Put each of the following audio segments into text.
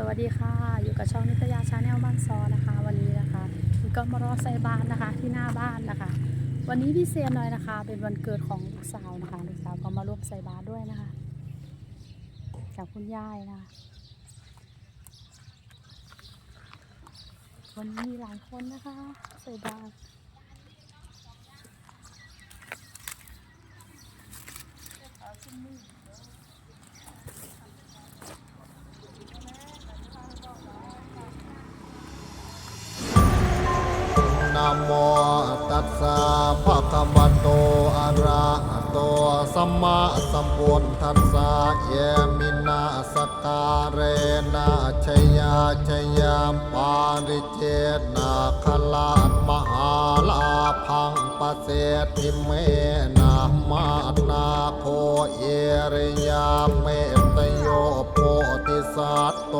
สวัสดีค่ะ อยู่กับช่องนิตยาชาแนลบ้านซอนะคะ วันนี้นะคะมีก็มารอใส่บานนะคะที่หน้าบ้านนะคะ วันนี้พิเศษหน่อยนะคะ เป็นวันเกิดของลูกสาวนะคะลูกสาวก็มาร่วมใส่บาตรด้วยนะคะจากคุณยายนะคะวันนี้มีหลายคนนะคะใส่บาตร นะโมตัสสะภะคะวะโตอะระหะโตสัมมาสัมพุทธัสสะเยมินาสการเรนะชยาชยามปาริเจนะคลาดมหาลาพังปะเสติเมนะมานาโคเอริยาเมตโยโพธิสัตโต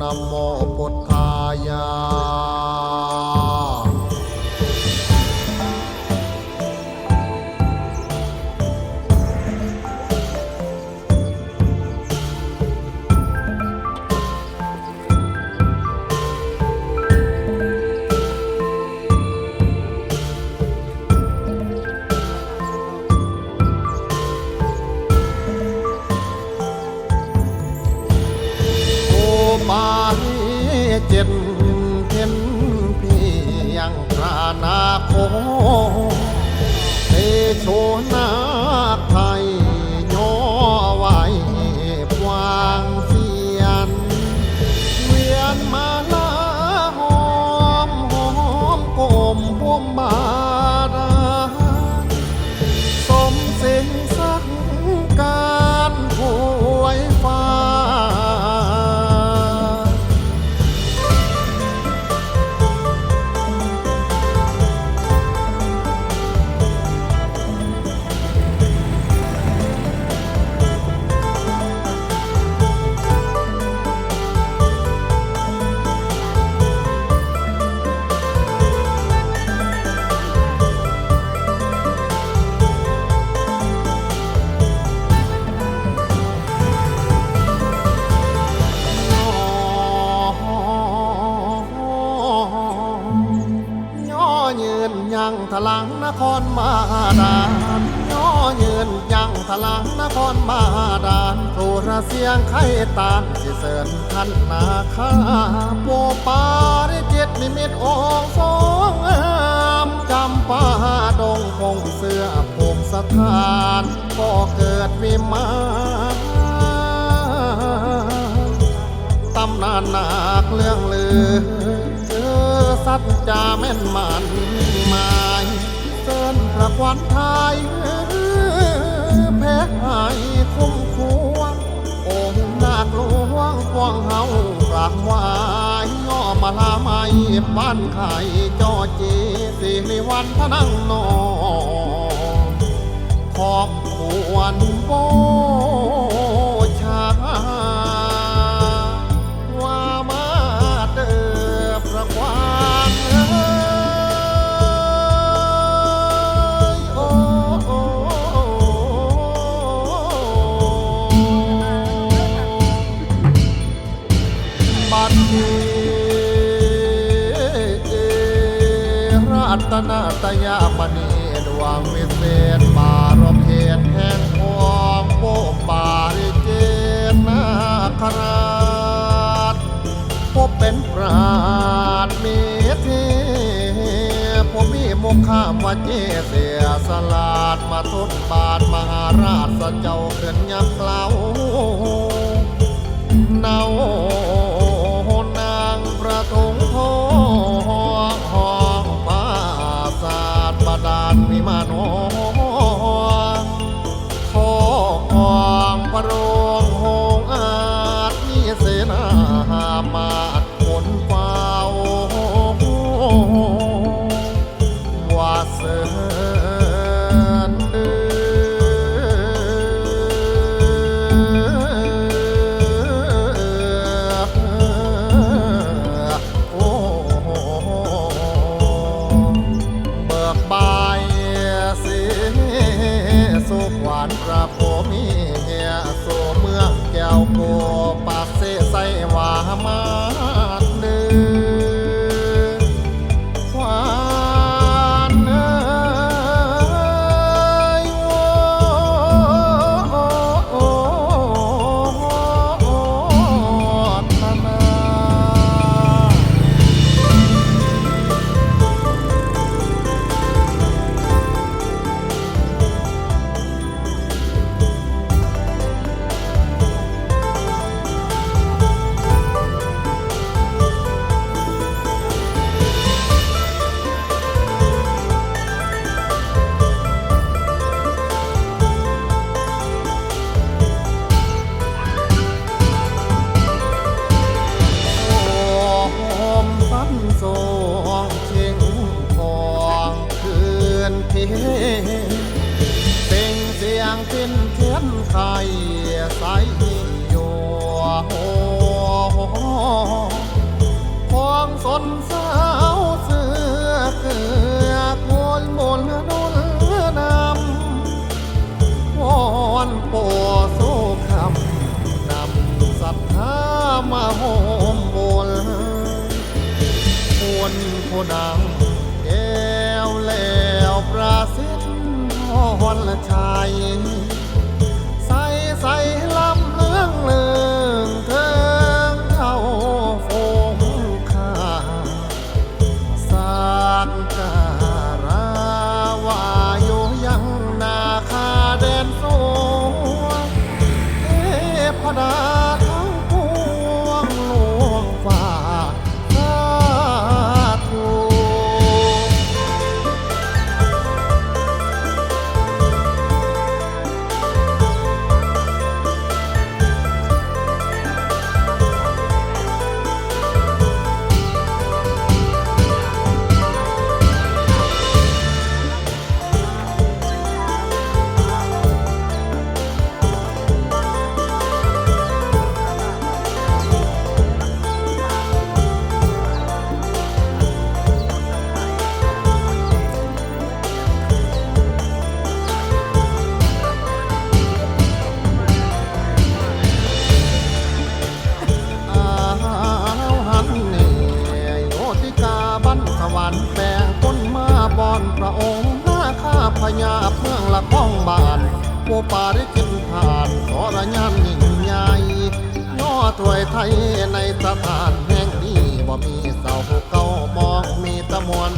นะโมพุทธายา เจ็ด มาดานย่อยืนยังทลังนครมาดานโทรเสียงไข่ตานสิเสริญทันนาคาโปปาริจิตนิมิตองค์ทรงงามจำปาดงคงเสื้อผมสถานก็เกิดวิมานตำนานหนักเรื่องลือเจอสัจจาแม่นมันมา พระควันไทยแพ้หายคุ้มควงองค์นาคหลวงกวงเฮากราบไวายย่อมาลาไม้บ้านไข่จอจีสิริวันพนังนองขอบควรโบ รัตนาตยามณีดวงวิเศษมารบเหตุแห่งพวงโปปาริเจนนาคราชพบเป็นปราดมีเทผมมีมุขามว่าเจเสียสลาดมาทุนบาทมหาราชสเจ้าเกินยับเกลาเนา álcool. ังกินเค็มไข่ใสอยู่ของสนสาวเสือเกือกวนบนดุนนำวอนปัวสู้คำนำศรัทธามาโหมบนควรผู้นาง รชัยานแม่ตนมาบอนพระองค์หน้าข้าพญาเมืองละก้องบานโปปาริกินผ่านขอรญานยิ่งใหญ่ย่อถวยไทยในสถานแห่งนี้บ่มีเสาเก่ามองมีตะมวน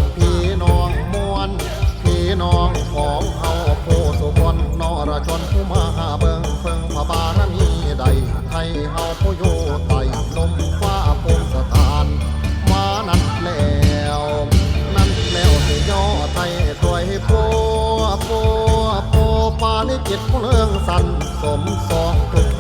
สั้นสมสองทุก